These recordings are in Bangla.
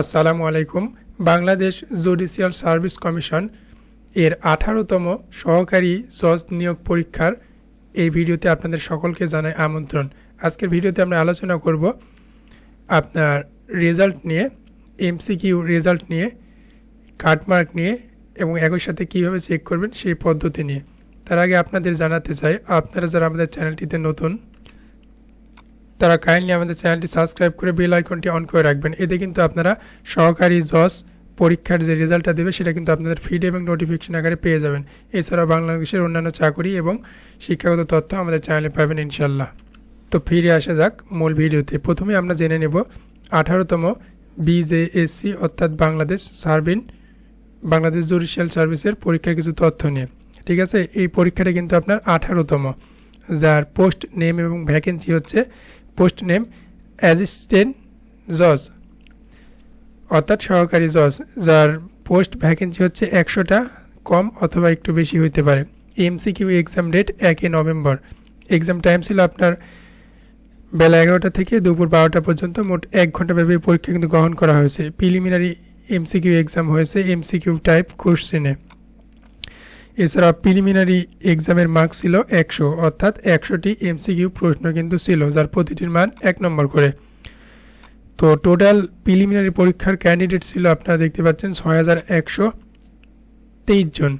আসসালামু আলাইকুম। বাংলাদেশ জুডিশিয়াল সার্ভিস কমিশন এর আঠারোতম সহকারী জজ নিয়োগ পরীক্ষার এই ভিডিওতে আপনাদের সকলকে জানাই আমন্ত্রণ। আজকের ভিডিওতে আমরা আলোচনা করব আপনার রেজাল্ট নিয়ে, এমসিকিউ রেজাল্ট নিয়ে কাটমার্ক নিয়ে এবং একই সাথে কীভাবে চেক করবেন সেই পদ্ধতি নিয়ে। তার আগে আপনাদের জানাতে চাই, আপনারা যারা আমাদের চ্যানেলটিতে নতুন তারা কাইন্ডলি আমাদের চ্যানেলটি সাবস্ক্রাইব করে বেল আইকনটি অন করে রাখবেন। এতে কিন্তু আপনারা সহকারী জজ পরীক্ষার যে রেজাল্টটা দেবে, সেটা কিন্তু আপনাদের ফিড এবং নোটিফিকেশন আকারে পেয়ে যাবেন। এছাড়াও বাংলাদেশের অন্যান্য চাকরি এবং শিক্ষাগত তথ্য আমাদের চ্যানেলে পাবেন ইনশাল্লাহ তো ফিরে আসা যাক মূল ভিডিওতে। প্রথমে আমরা জেনে নেব আঠারোতম বিজেএসসি অর্থাৎ বাংলাদেশ সার্ভিন বাংলাদেশ জুডিশিয়াল সার্ভিসের পরীক্ষার কিছু তথ্য নিয়ে। ঠিক আছে? এই পরীক্ষাটা কিন্তু আপনার আঠারোতম। যার পোস্ট নেম এবং ভ্যাকেন্সি হচ্ছে পোস্ট নেম অ্যাসিস্ট্যান্ট জজ। অর্থাৎ সহকারী জজ, যার পোস্ট ভ্যাকেন্সি হচ্ছে একশোটা, কম অথবা একটু বেশি হইতে পারে। এমসিকিউ এক্সাম ডেট একই নভেম্বর। এক্সাম টাইম ছিল আপনার বেলা এগারোটা থেকে দুপুর বারোটা পর্যন্ত। মোট এক ঘণ্টা ব্যাপী পরীক্ষা কিন্তু গ্রহণ করা হয়েছে। প্রিলিমিনারি এমসিকিউ এক্সাম হয়েছে এমসিকিউ টাইপ কোশ্চেনে। এছাড়া প্রিলিমিনারি এক্সামের মার্ক ছিল একশো, অর্থাৎ একশোটি এমসিকিউ প্রশ্ন কিন্তু ছিল, যার প্রতিটির মান এক নম্বর করে। তো টোটাল প্রিলিমিনারি পরীক্ষার ক্যান্ডিডেট ছিল, আপনারা দেখতে পাচ্ছেন ছয় হাজার একশো তেইশ জন।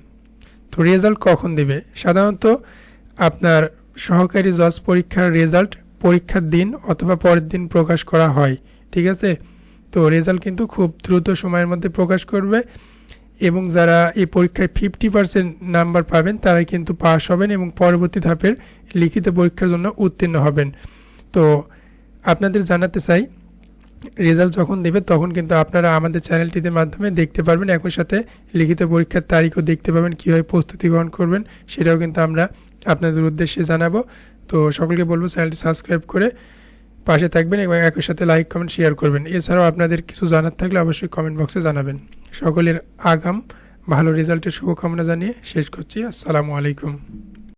তো রেজাল্ট কখন দেবে? সাধারণত আপনার সহকারী জজ পরীক্ষার রেজাল্ট পরীক্ষার দিন অথবা পরের দিন প্রকাশ করা হয়, ঠিক আছে? তো রেজাল্ট কিন্তু খুব দ্রুত সময়ের মধ্যে প্রকাশ করবে। এবং যারা এই পরীক্ষায় ফিফটি পার্সেন্ট নাম্বার পাবেন, তারাই কিন্তু পাস হবেন এবং পরবর্তী ধাপের লিখিত পরীক্ষার জন্য উত্তীর্ণ হবেন। তো আপনাদের জানাতে চাই, রেজাল্ট যখন দেবে তখন কিন্তু আপনারা আমাদের চ্যানেলটিতে মাধ্যমে দেখতে পারবেন, একই সাথে লিখিত পরীক্ষার তারিখও দেখতে পাবেন, কীভাবে প্রস্তুতি গ্রহণ করবেন সেটাও কিন্তু আমরা আপনাদের উদ্দেশ্যে জানাব। তো সকলকে বলব চ্যানেলটি সাবস্ক্রাইব করে পাশে থাকবেন এবং একই সাথে লাইক কমেন্ট শেয়ার করবেন। এছাড়াও আপনাদের কিছু জানার থাকলে অবশ্যই কমেন্ট বক্সে জানাবেন। সকলের আগাম ভালো রেজাল্টের শুভকামনা জানিয়ে শেষ করছি। আসসালামু আলাইকুম।